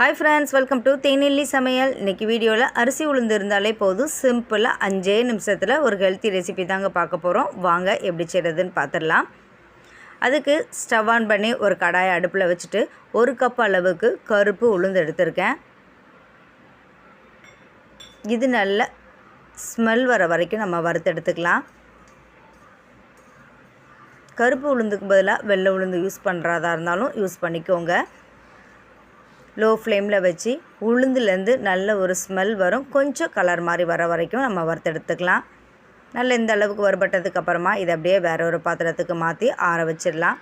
Hi friends welcome to தேனில்லி சமையல். இன்றைக்கி வீடியோவில் அரிசி உளுந்து இருந்தாலே போதும் சிம்பிளாக அஞ்சே நிமிஷத்தில் ஒரு ஹெல்த்தி ரெசிபி தாங்க பார்க்க போகிறோம் வாங்க எப்படி செய்கிறதுன்னு பார்த்துடலாம். அதுக்கு ஸ்டவ் ஆன் பண்ணி ஒரு கடாயை அடுப்பில் வச்சுட்டு ஒரு கப் அளவுக்கு கருப்பு உளுந்து எடுத்திருக்கேன். இது நல்ல ஸ்மெல் வர வரைக்கும் நம்ம வறுத்தெடுத்துக்கலாம் கருப்பு உளுந்துக்கு பதிலாக வெள்ளை உளுந்து யூஸ் பண்ணுறதா இருந்தாலும் யூஸ் பண்ணிக்கோங்க. லோ ஃப்ளேமில் வச்சு உளுந்துலேருந்து நல்ல ஒரு ஸ்மெல் வரும். கொஞ்சம் கலர் மாதிரி வர வரைக்கும் நம்ம வறுத்தெடுத்துக்கலாம் நல்ல இந்த அளவுக்கு வறுபட்டதுக்கு அப்புறமா இதை அப்படியே வேற ஒரு பாத்திரத்துக்கு மாற்றி ஆற வச்சிடலாம்.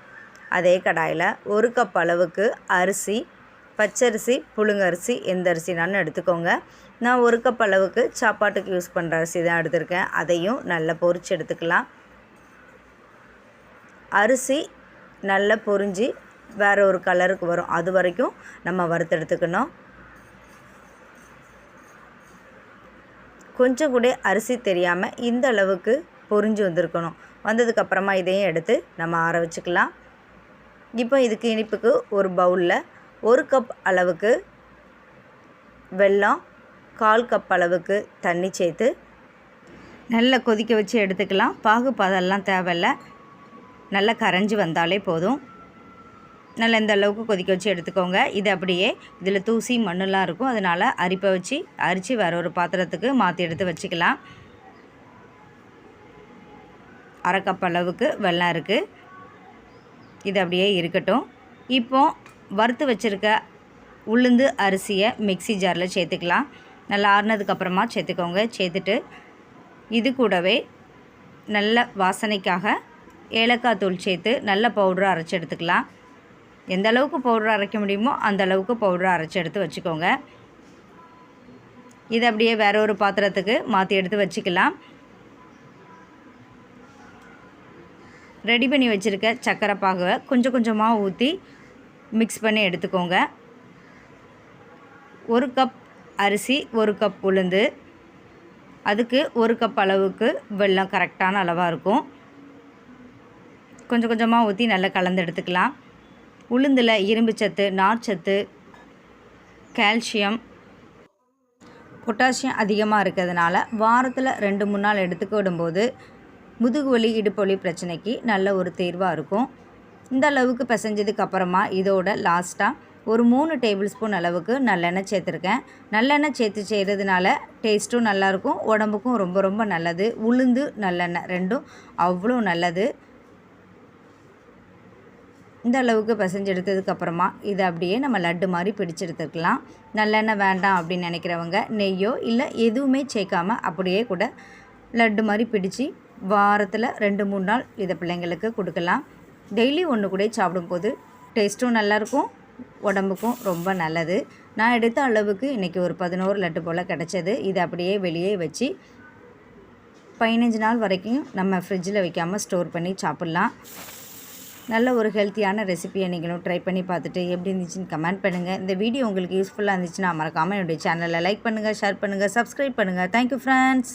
அதே கடாயில் ஒரு கப் அளவுக்கு அரிசி பச்சரிசி புழுங்கரிசி எந்த அரிசினாலும் எடுத்துக்கோங்க. நான் ஒரு கப் அளவுக்கு சாப்பாட்டுக்கு யூஸ் பண்ணுற அரிசி தான் எடுத்திருக்கேன். அதையும் நல்லா பொறிச்சு எடுத்துக்கலாம். அரிசி நல்லா பொரிஞ்சு வேறு ஒரு கலருக்கு வரும். அது வரைக்கும் நம்ம வறுத்தெடுத்துக்கணும் கொஞ்சம் கூட அரிசி தெரியாமல் இந்த அளவுக்கு பொரிஞ்சு வந்திருக்கணும். வந்ததுக்கப்புறமா இதையும் எடுத்து நம்ம ஆற வச்சுக்கலாம். இப்போ இதுக்கு இனிப்புக்கு ஒரு பவுலில் ஒரு கப் அளவுக்கு வெல்லம் கால் கப் அளவுக்கு தண்ணி சேர்த்து நல்லா கொதிக்க வச்சு எடுத்துக்கலாம். பாகு பதெல்லாம் தேவையில்ல. நல்லா கரைஞ்சி வந்தாலே போதும். நல்லா இந்த அளவுக்கு கொதிக்க வச்சு எடுத்துக்கோங்க. இது அப்படியே இதில் தூசி மண்ணெலாம் இருக்கும். அதனால் அரிப்பை வச்சு அரித்து வேற ஒரு பாத்திரத்துக்கு மாற்றி எடுத்து வச்சுக்கலாம். அரை கப் அளவுக்கு வெள்ளம் இருக்குது இது அப்படியே இருக்கட்டும். இப்போ வறுத்து வச்சுருக்க உளுந்து அரிசியை மிக்சி ஜாரில் சேர்த்துக்கலாம். நல்லா ஆறுனதுக்கப்புறமா சேர்த்துக்கோங்க. சேர்த்துட்டு இது கூடவே நல்ல வாசனைக்காக ஏலக்காய் தூள் சேர்த்து நல்ல பவுடரை அரைச்சி எடுத்துக்கலாம். எந்த அளவுக்கு பவுடர் அரைக்க முடியுமோ அந்த அளவுக்கு பவுடரை அரைச்சி எடுத்து வச்சுக்கோங்க. இதை அப்படியே வேற ஒரு பாத்திரத்துக்கு மாற்றி எடுத்து வச்சுக்கலாம். ரெடி பண்ணி வச்சுருக்க சக்கரை பாகுவை கொஞ்சம் கொஞ்சமாக ஊற்றி மிக்ஸ் பண்ணி எடுத்துக்கோங்க. ஒரு கப் அரிசி ஒரு கப் உளுந்து. அதுக்கு ஒரு கப் அளவுக்கு வெள்ளம் கரெக்டான அளவாக இருக்கும். கொஞ்சம் கொஞ்சமாக ஊற்றி நல்லா கலந்து எடுத்துக்கலாம். உளுந்தில் இரும்புச்சத்து நார்ச்சத்து கால்சியம் பொட்டாசியம் அதிகமாக இருக்கிறதுனால வாரத்தில் ரெண்டு மூணு நாள் எடுத்துக்கிடும்போது முதுகு வலி இடுப்பு வலி பிரச்சனைக்கு நல்ல ஒரு தீர்வாக இருக்கும். இந்த அளவுக்கு பிசைஞ்சதுக்கு அப்புறமா இதோட லாஸ்ட்டாக ஒரு மூணு டேபிள் ஸ்பூன் அளவுக்கு நல்லெண்ணெய் சேர்த்துருக்கேன். நல்லெண்ணெய் சேர்த்து செய்கிறதுனால டேஸ்ட்டும் நல்லாயிருக்கும் உடம்புக்கும் ரொம்ப ரொம்ப நல்லது. உளுந்து நல்லெண்ணெய் ரெண்டும் அவ்வளோ நல்லது. இந்த அளவுக்கு பிசைஞ்சு எடுத்ததுக்கப்புறமா இதை அப்படியே நம்ம லட்டு மாதிரி பிடிச்செடுத்துக்கலாம். நல்லெண்ணெய் வேண்டாம் அப்படின்னு நினைக்கிறவங்க நெய்யோ இல்லை எதுவுமே சேர்க்காமல் அப்படியே கூட லட்டு மாதிரி பிடிச்சி வாரத்தில் ரெண்டு மூணு நாள் இதை பிள்ளைங்களுக்கு கொடுக்கலாம். டெய்லி ஒன்று கூட சாப்பிடும்போது டேஸ்ட்டும் நல்லாயிருக்கும் உடம்புக்கும் ரொம்ப நல்லது. நான் எடுத்த அளவுக்கு இன்றைக்கி ஒரு பதினோரு லட்டு போல் கிடச்சது. இதை அப்படியே வெளியே வச்சு பதினஞ்சு நாள் வரைக்கும் நம்ம ஃப்ரிட்ஜில் வைக்காமல் ஸ்டோர் பண்ணி சாப்பிட்லாம். நல்ல ஒரு ஹெல்த்தியான ரெசிபியை நீங்களும் ட்ரை பண்ணி பார்த்துட்டு எப்படி இருந்துச்சுன்னு கமெண்ட் பண்ணுங்கள் இந்த வீடியோ உங்களுக்கு யூஸ்ஃபுல்லாக இருந்துச்சுன்னா மறக்காமல் என்னுடைய சேனலை லைக் பண்ணுங்கள் ஷேர் பண்ணுங்கள் சப்ஸ்கிரைப் பண்ணுங்கள் தேங்க்யூ ஃப்ரெண்ட்ஸ்